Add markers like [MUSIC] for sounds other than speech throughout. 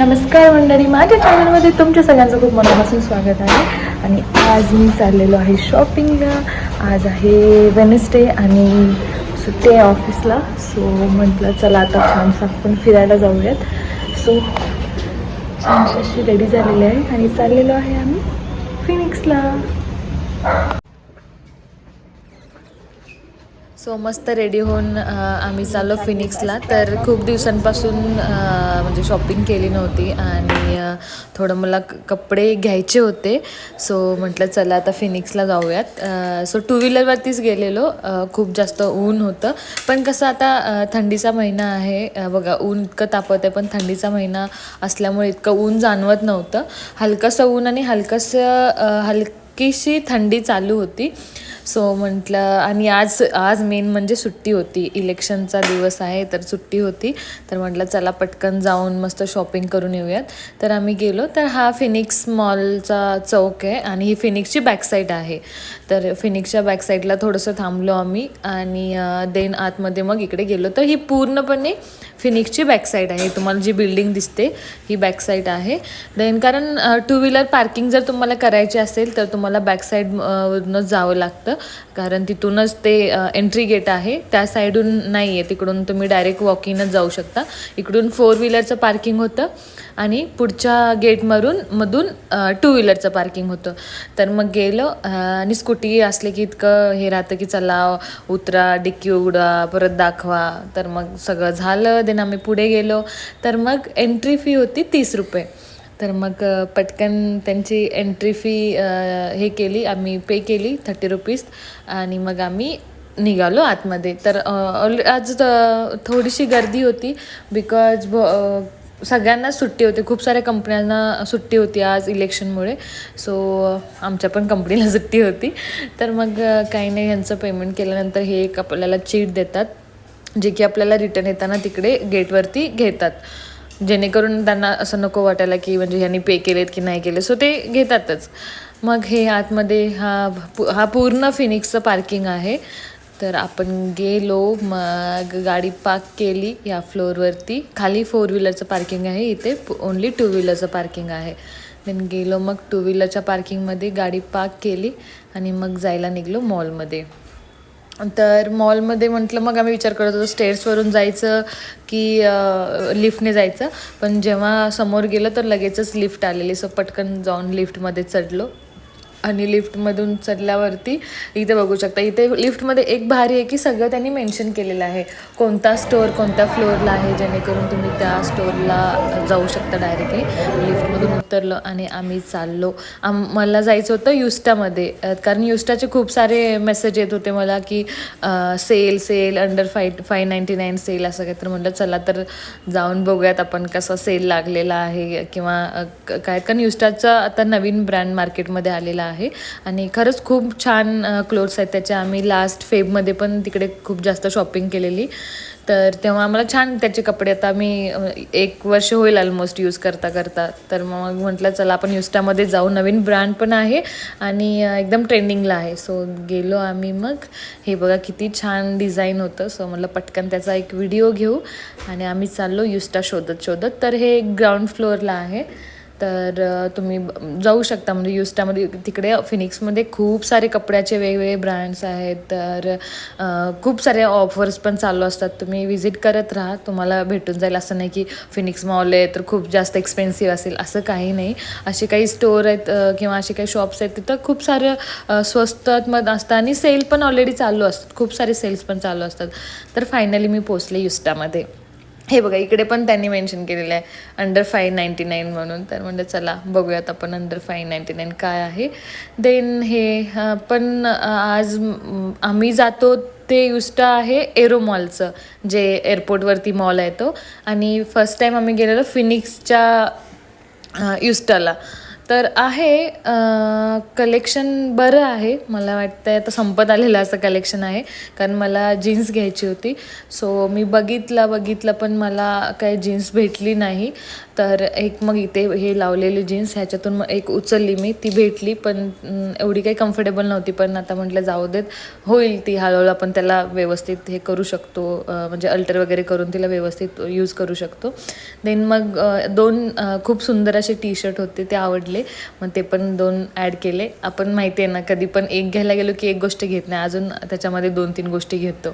नमस्कार मंडळी. माझ्या चॅनलमध्ये तुमच्या सगळ्यांचं खूप मनापासून स्वागत आहे. आणि आज मी चाललेलो आहे शॉपिंगला आज आहे वेनसडे आणि सुट्टी आहे ऑफिसला सो म्हटलं चला आता छानसं आपण फिरायला जाऊयात. सो छानशी अशी रेडी झालेली आहे. आणि चाललेलो आहे आम्ही फिनिक्सला सो मस्त रेडी होऊन आम्ही चाललो फिनिक्सला तर खूप दिवसांपासून म्हणजे शॉपिंग केली नव्हती आणि थोडं मला कपडे घ्यायचे होते. सो म्हटलं चला आता फिनिक्सला जाऊयात. सो टू व्हीलरवरतीच गेलेलो. खूप जास्त ऊन होतं. पण कसं आता थंडीचा महिना आहे. बघा ऊन इतकं तापत आहे पण थंडीचा महिना असल्यामुळे इतकं ऊन जाणवत नव्हतं. हलकंसं ऊन आणि हलकंसं हल हलकीशी थंडी चालू होती. सो म्हटलं आणि आज आज मेन म्हणजे सुट्टी होती. इलेक्शनचा दिवस आहे तर सुट्टी होती. तर म्हटलं चला पटकन जाऊन मस्त शॉपिंग करून येऊयात. तर आम्ही गेलो. तर हा फिनिक्स मॉलचा चौक आहे आणि ही फिनिक्सची बॅकसाईड आहे. तर फिनिक्सच्या बॅकसाईडला थोडंसं थांबलो आम्ही आणि देन आतमध्ये मग इकडे गेलो. तर ही पूर्णपणे फिनिक्सची बॅकसाईड आहे. तुम्हाला जी बिल्डिंग दिसते ही बॅकसाईड आहे. देन कारण टू व्हीलर पार्किंग जर तुम्हाला करायची असेल तर तुम्हाला बॅकसाईडवरूनच जावं लागतं. कारण तिथूनच ते एंट्री गेट आहे. त्या साईडून नाही आहे तिकडून तुम्ही डायरेक्ट वॉकिंगच जाऊ शकता. इकडून फोर व्हीलरचं पार्किंग होतं आणि पुढच्या गेटमधून मधून टू व्हीलरचं पार्किंग होतं. तर मग गेलो आणि स्कूटी असले की इतकं हे राहतं की चला उतरा डिक्की उघडा परत दाखवा. तर मग सगळं झालं. ना आम्ही पुढे गेलो तर मग एंट्री फी होती तीस रुपये. तर मग पटकन त्यांची एंट्री फी हे केली आम्ही पे केली थर्टी रुपीज आणि मग आम्ही निघालो आतमध्ये. तर ऑल आज थोडीशी गर्दी होती बिकॉज सगळ्यांनाच सुट्टी होती. खूप साऱ्या कंपन्यांना सुट्टी होती आज इलेक्शनमुळे सो आमच्या पण कंपनीला [LAUGHS] सुट्टी होती. तर मग काही नाही यांचं पेमेंट केल्यानंतर हे एक आपल्याला चीट देतात. जे की आपल्याला रिटर्न येताना तिकडे गेटवरती घेतात. जेणेकरून त्यांना असं नको वाटायला की म्हणजे ह्यांनी पे केलेत की नाही केले सो ते घेतातच. मग हे आतमध्ये हा पु- हा पूर्ण फिनिक्सचं पार्किंग आहे. तर आपण गेलो मग गाडी पार्क केली या फ्लोअरवरती खाली फोर व्हीलरचं पार्किंग आहे. इथे ओन्ली टू व्हीलरचं पार्किंग आहे. देन गेलो मग टू व्हीलरच्या पार्किंगमध्ये गाडी पार्क केली आणि मग जायला निघलो मॉलमध्ये तर मॉलमध्ये म्हटलं मग आम्ही विचार करत होतो स्टेअर्सवरून जायचं की लिफ्टने जायचं. पण जेव्हा समोर गेलं तर लगेचच लिफ्ट आलेली. सो पटकन जाऊन लिफ्टमध्ये चढलो. आणि लिफ्टमधून चढल्यावरती इथे बघू शकता. इथे लिफ्टमध्ये एक भारी आहे की सगळं त्यांनी मेन्शन केलेलं आहे. कोणता स्टोअर कोणत्या फ्लोअरला आहे जेणेकरून तुम्ही त्या स्टोअरला जाऊ शकता डायरेक्टली. लिफ्टमधून उतरलो आणि आम्ही चाललो. आम मला जायचं होतं युस्टामध्ये. कारण युस्टाचे खूप सारे मेसेज येत होते मला की sale sale under five five ninety nine sale असं काही तर म्हटलं चला तर जाऊन बघूयात आपण कसा सेल लागलेला आहे किंवा काय. कारण युस्टाचा आता नवीन ब्रँड मार्केटमध्ये आलेला आहे आहे. आणि खरंच खूप छान क्लोथ्स आहेत त्याच्या आम्ही लास्ट फेबमध्ये पण तिकडे खूप जास्त शॉपिंग केलेली. तर तेव्हा आम्हाला छान त्याचे कपडे. आता मी एक वर्ष होईल ऑलमोस्ट यूज करता करता. तर मग म्हटलं चला आपण युस्टामध्ये जाऊ. नवीन ब्रँड पण आहे आणि एकदम ट्रेंडिंगला आहे. सो गेलो आम्ही मग. हे बघा किती छान डिझाईन होतं. सो म्हटलं पटकन त्याचा एक व्हिडिओ घेऊ. आणि आम्ही चाललो युस्टा शोधत शोधत. तर हे ग्राउंड फ्लोअरला आहे. तर तुम्ही जाऊ शकता. म्हणजे युस्टामध्ये तिकडे फिनिक्समध्ये खूप सारे कपड्याचे वेगवेगळे ब्रँड्स आहेत. तर खूप सारे ऑफर्स पण चालू असतात. तुम्ही व्हिजिट करत राहा. तुम्हाला भेटून जाईल. असं नाही की फिनिक्स मॉल आहे तर खूप जास्त एक्सपेन्सिव्ह असेल. असं काही नाही. असे काही स्टोअर आहेत किंवा असे काही शॉप्स आहेत तिथं खूप सारे स्वस्तात मत असतात. आणि सेल पण ऑलरेडी चालू असतात. खूप सारे सेल्स पण चालू असतात. तर फायनली मी पोचले युस्टामध्ये. हे बघा इकडे पण त्यांनी मेन्शन केलेलं आहे अंडर फाय नाईंटी नाईन म्हणून. तर म्हणजे चला बघूयात आपण अंडर फाय नाईंटी नाईन काय आहे. देन हे पण आज आम्ही जातो ते युस्टा आहे एरो मॉलचं जे एअरपोर्टवरती मॉल आहे तो. आणि फर्स्ट टाईम आम्ही गेलेलो फिनिक्सच्या युस्टाला तर आहे कलेक्शन बरं आहे. मला वाटतं आता संपत आलेलं असं कलेक्शन आहे. कारण मला जीन्स घ्यायची होती. सो मी बघितलं बघितलं पण मला काही जीन्स भेटली नाही. तर एक मग इथे हे लावलेली जीन्स ह्याच्यातून मग एक उचलली मी. ती भेटली पण एवढी काही कम्फर्टेबल नव्हती. पण आता म्हटलं जाऊ देत. होईल ती हळूहळू आपण त्याला व्यवस्थित हे करू शकतो. म्हणजे अल्टर वगैरे करून तिला व्यवस्थित यूज करू शकतो. देन मग दोन खूप सुंदर असे टी शर्ट होते. ते आवडले. मग ते पण दोन ॲड केले. आपण माहिती आहे ना कधी पण एक घ्यायला गेलो की एक गोष्ट घेत नाही. अजून त्याच्यामध्ये दोन तीन गोष्टी घेतो.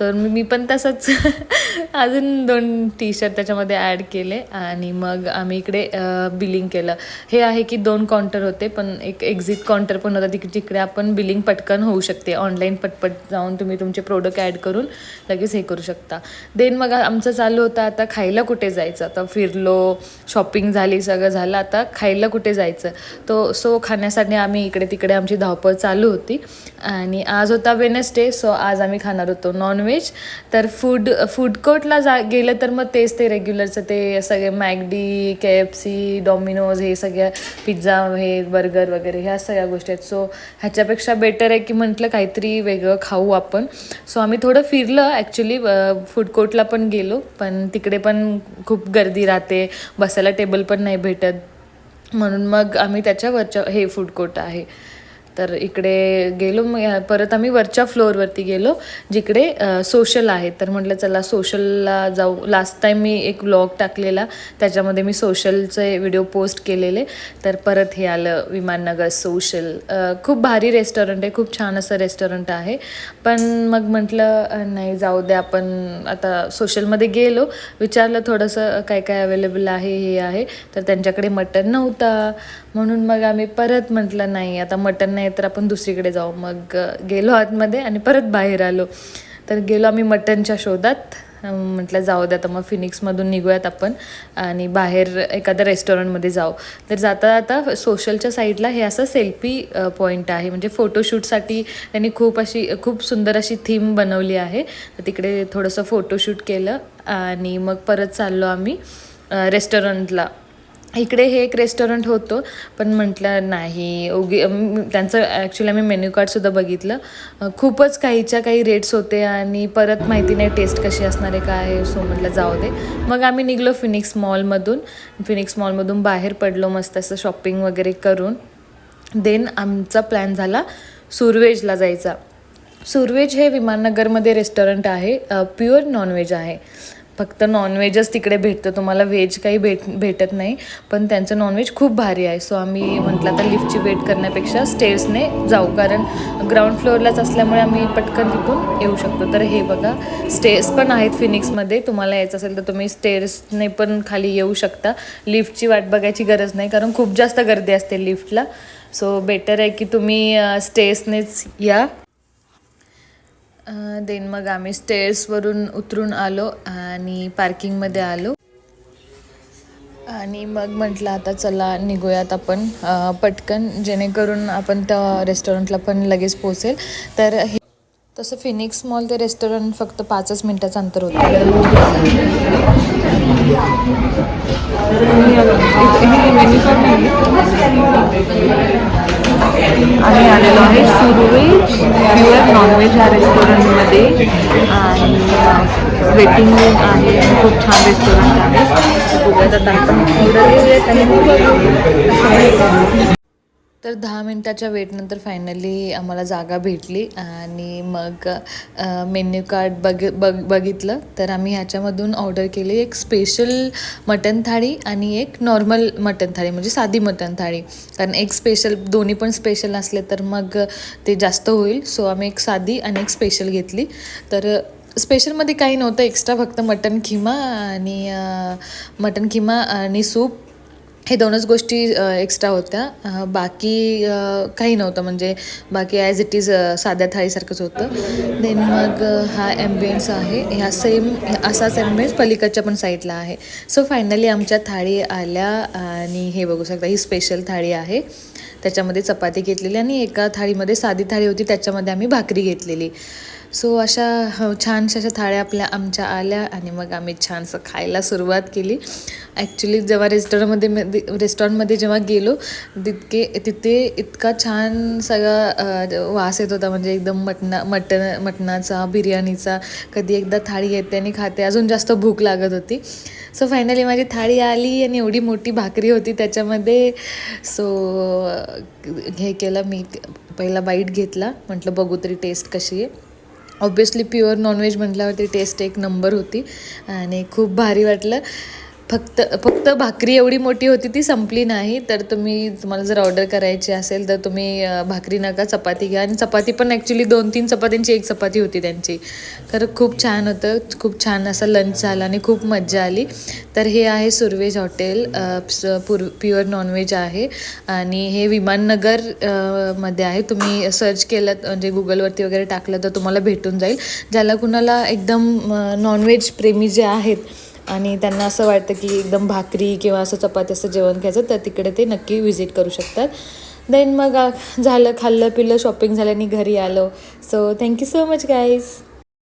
तर मी पण तसंच [LAUGHS] अजून दोन टी शर्ट त्याच्यामध्ये ॲड केले. आणि मग आम्ही इकडे बिलिंग केलं. हे आहे की दोन काउंटर होते पण एक एक्झिट काउंटर पण होता तिकडे जिकडे आपण बिलिंग पटकन होऊ शकते. ऑनलाईन पटपट जाऊन तुम्ही तुमचे प्रोडक्ट ॲड करून लगेच हे करू शकता. देन मग आमचं चालू होतं आता खायला कुठे जायचं? आता फिरलो शॉपिंग झाली सगळं झालं. आता खायला कुठे जायचं? तो सो खाण्यासाठी आम्ही इकडे तिकडे आमची धावपळ चालू होती. आणि आज होता वेनसडे सो आज आम्ही खाणार होतो नॉनव्हेज तर फूड फूड कोर्टला जा गेलं तर मग तेच ते रेग्युलरचं ते सगळे McD K F C Domino's हे सगळ्या पिझ्झा हे बर्गर वगैरे ह्या सगळ्या गोष्टी आहेत. सो ह्याच्यापेक्षा बेटर आहे की म्हटलं काहीतरी वेगळं खाऊ आपण. सो आम्ही थोडं फिरलं ॲक्च्युली फूड कोर्टला पण गेलो. पण तिकडे पण खूप गर्दी राहते. बसायला टेबल पण नाही भेटत. म्हणून मग आम्ही त्याच्यावरच्या हे फूड कोर्ट आहे. तर इकडे गेलो मग परत आम्ही वरच्या फ्लोअरवरती गेलो जिकडे सोशल आहे. तर म्हटलं चला सोशलला जाऊ. लास्ट टाईम मी एक व्लॉग टाकलेला त्याच्यामध्ये मी सोशलचे व्हिडिओ पोस्ट केलेले. तर परत हे आलं विमाननगर सोशल खूप भारी रेस्टॉरंट आहे खूप छान असं रेस्टॉरंट आहे. पण मग म्हटलं नाही जाऊ दे आपण आता सोशलमध्ये गेलो. विचारलं थोडंसं काय काय अवेलेबल आहे हे आहे. तर त्यांच्याकडे मटन नव्हता. म्हणून मग आम्ही परत म्हटलं नाही आता मटन नाही तर आपण दुसरीकडे जाऊ. मग गेलो आतमध्ये आणि परत बाहेर आलो. तर गेलो आम्ही मटनच्या शोधात. म्हटलं जाऊ द्या आता मग फिनिक्समधून निघूयात आपण आणि बाहेर एखाद्या रेस्टॉरंटमध्ये जाऊ. तर जाता जाता सोशलच्या साईडला हे असं सेल्फी पॉईंट आहे. म्हणजे फोटोशूटसाठी त्यांनी खूप अशी खूप सुंदर अशी थीम बनवली आहे. तर तिकडे थोडंसं फोटोशूट केलं आणि मग परत चाललो आम्ही रेस्टॉरंटला. इकडे हे एक रेस्टॉरंट होतं पण म्हटलं नाही उगी त्यांचं ॲक्च्युली आम्ही मेन्यू कार्डसुद्धा बघितलं. खूपच काहीच्या काही रेट्स होते आणि परत माहिती नाही टेस्ट कशी असणार आहे काय आहे सो म्हटलं जाऊ दे. मग आम्ही निघलो फिनिक्स मॉलमधून फिनिक्स मॉलमधून बाहेर पडलो मस्त असं शॉपिंग वगैरे करून. देन आमचा प्लॅन झाला सुरवेजला जायचा. सुरवेज हे विमाननगरमध्ये रेस्टॉरंट आहे. प्युअर नॉनव्हेज आहे. फक्त नॉनव्हेजच तिकडे भेटतं. तुम्हाला व्हेज काही भेट भेटत नाही. पण त्यांचं नॉनव्हेज खूप भारी आहे. सो आम्ही म्हटलं आता लिफ्टची वेट करण्यापेक्षा स्टेअर्सने जाऊ. कारण ग्राउंड फ्लोअरलाच असल्यामुळे आम्ही पटकन तिथून येऊ शकतो. तर हे बघा स्टेअर्स पण आहेत फिनिक्समध्ये तुम्हाला यायचं असेल तर तुम्ही स्टेअर्सने पण खाली येऊ शकता. लिफ्टची वाट बघायची गरज नाही. कारण खूप जास्त गर्दी असते लिफ्टला सो बेटर आहे की तुम्ही स्टेअर्सनेच या. देन मग आम्ही स्टेअर्सवरून उतरून आलो आणि पार्किंगमध्ये आलो. आणि मग म्हटलं आता चला निघूयात आपण. पटकन जेणेकरून आपण त्या रेस्टॉरंटला पण लगेच पोचेल तर हे तसं फिनिक्स मॉल ते रेस्टॉरंट फक्त पाचच मिनटाचं अंतर होतं. आम्ही आलेलो आहे सुरवेज प्युअर नॉनव्हेज ह्या रेस्टॉरंटमध्ये. आणि वेटिंग रूम आहे. खूप छान रेस्टॉरंट आहे. बघूयात आता तर दहा मिनटाच्या वेटनंतर फायनली आम्हाला जागा भेटली आणि मग मेन्यू कार्ड बघ बघ बघितलं. तर आम्ही ह्याच्यामधून ऑर्डर केली एक स्पेशल मटन थाळी आणि एक नॉर्मल मटन थाळी म्हणजे साधी मटन थाळी. कारण एक स्पेशल दोन्ही पण स्पेशल असले तर मग ते जास्त होईल. सो आम्ही एक साधी आणि एक स्पेशल घेतली. तर स्पेशलमध्ये काही नव्हतं. एक्स्ट्रा फक्त मटन खिमा आणि मटन खिमा आणि सूप हे दोनच गोष्टी एक्स्ट्रा होत्या. बाकी काही नव्हतं. म्हणजे बाकी ॲज इट इज साध्या थाळीसारखंच होतं. देन मग हा ॲम्बियन्स आहे. ह्या सेम असाच ॲम्बियन्स पलीकडच्या पण साईडला आहे. सो फायनली आमच्या थाळी आल्या आणि हे बघू शकता ही स्पेशल थाळी आहे. त्याच्यामध्ये चपाती घेतलेली आणि एका थाळीमध्ये साधी थाळी होती. त्याच्यामध्ये आम्ही भाकरी घेतलेली. सो अशा ह- छानशा अशा थाळ्या आपल्या आमच्या आल्या आणि मग आम्ही छानसं खायला सुरुवात केली. ॲक्च्युली जेव्हा रेस्टॉरंटमध्ये रेस्टॉरंटमध्ये जेव्हा गेलो तितके तिथे इतका छान सगळा वास येत होता. म्हणजे एकदम मटणा मटण मटणाचा बिर्याणीचा कधी एकदा थाळी येते आणि खाते. अजून जास्त भूक लागत होती. सो फायनली माझी थाळी आली आणि एवढी मोठी भाकरी होती त्याच्यामध्ये. सो हे केलं मी. पहिला बाईट घेतला. म्हटलं बघू तरी टेस्ट कशी आहे. ऑब्वियसली प्युअर नॉनव्हेज म्हटल्यावरती टेस्ट एक नंबर होती. आणि खूप भारी वाटलं. फक्त फक्त भाकरी एवढी मोठी होती ती संपली नाही. तर तुम्ही तुम्हाला जर ऑर्डर करायची असेल तर तुम्ही भाकरी नका चपाती घ्या. आणि चपाती पण ॲक्च्युली दोन तीन चपात्यांची एक चपाती होती त्यांची. तर खूप छान होतं खूप छान असं लंच झाला आणि खूप मज्जा आली. तर हे आहे सुरवेज हॉटेल पुर स- पूर प्युअर नॉनव्हेज आहे. आणि हे विमाननगरमध्ये आहे. तुम्ही सर्च केलं म्हणजे गुगलवरती वगैरे टाकलं तर तुम्हाला भेटून जाईल. ज्याला कुणाला एकदम नॉनव्हेज प्रेमी जे आहेत आणि त्यांना असं वाटतं की एकदम भाकरी किंवा असं चपाती असं जेवण घ्यायचं तर तिकडे ते नक्की व्हिजिट करू शकतात. देन मग झालं खाल्लं पिलं शॉपिंग झालं आणि घरी आलो. So thank you so much guys